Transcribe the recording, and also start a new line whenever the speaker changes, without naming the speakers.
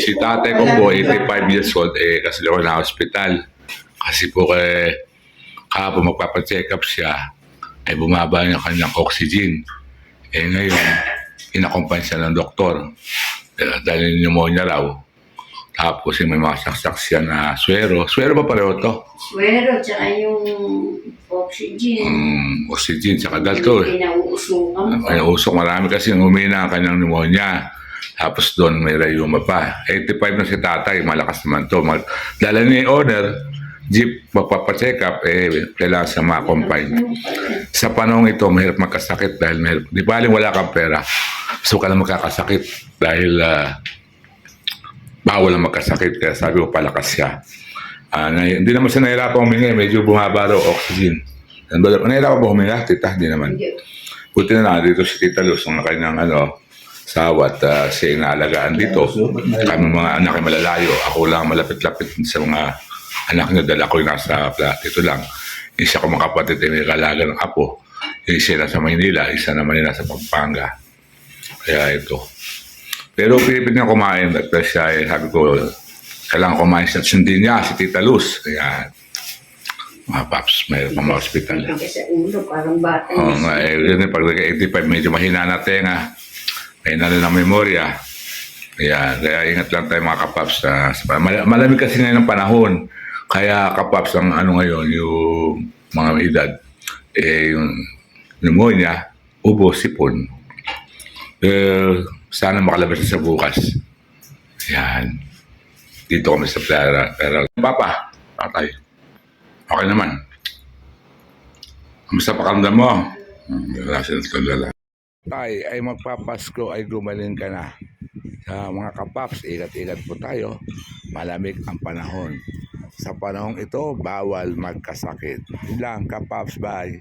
Si tatay ko po, 85 years old, eh, kasi ako na hospital. Kasi po eh, kahapon magpapacheck up siya, ay bumaba yung kanyang oxygen. Eh ngayon, inakumpanya siya ng doktor. Eh, dahil pneumonia raw. Tapos yung may mga saksak siya na swero. Swero ba pareho to?
Swero, tsaka yung oxygen.
Um, oxygen, saka galto eh.
Pinauusukan
May usok, marami kasi ang umina ang kanyang pneumonia. Tapos doon may rayuma pa. 85 na si tatay, malakas naman to. Mag, dala yung owner, jeep, magpapacheck up, eh, kailangan siya ma-confine. Sa panahon ito, mahirap magkasakit dahil mahirap. Di ba wala kang pera, so ka na magkakasakit dahil ah, bawal ang magkasakit. Kaya sabi ko, palakas siya. Ah, na, hindi naman siya nahirapan huminga, medyo bumaba raw oxygen. Nahirapan ba huminga? Tita, hindi naman. Buti na lang, dito si Tita Luz, ang kanyang ano, sawat, uh, siya inaalagaan dito. Kami mga anak ay malalayo. Ako lang malapit-lapit sa mga anak niya dahil ako yung nasa flat. Ito lang. Isa ko mga kapatid ay may kalaga ng apo. Yung isa nasa Maynila, isa naman yung nasa Pampanga. Kaya ito. Pero pinipit niya kumain at siya ay sabi ko, kailangan kumain siya. Sundin niya si Tita Luz. Kaya, mga paps, may pang hospital.
Kasi sa ulo, parang bata.
Oo nga, eh, yun yung pag 85, medyo mahina na tenga. Rin ang memorya. Kaya, kaya ingat lang tayo mga kapaps. Na, mal- malamig kasi ngayon ang panahon. Kaya kapaps ang ano ngayon, yung mga edad, eh, yung pneumonia, ubo, sipon. Eh, sana makalabas na sa bukas. Yan. Dito kami sa Pera. Pero, Papa, tatay, okay naman. Kamusta pakiramdam mo? Hmm, Wala siya tulala. Tay, ay magpapasko ay gumaling ka na. Sa mga kapaps, ingat-ingat po tayo. Malamig ang panahon. Sa panahong ito, bawal magkasakit. Yun lang, kapaps, bye.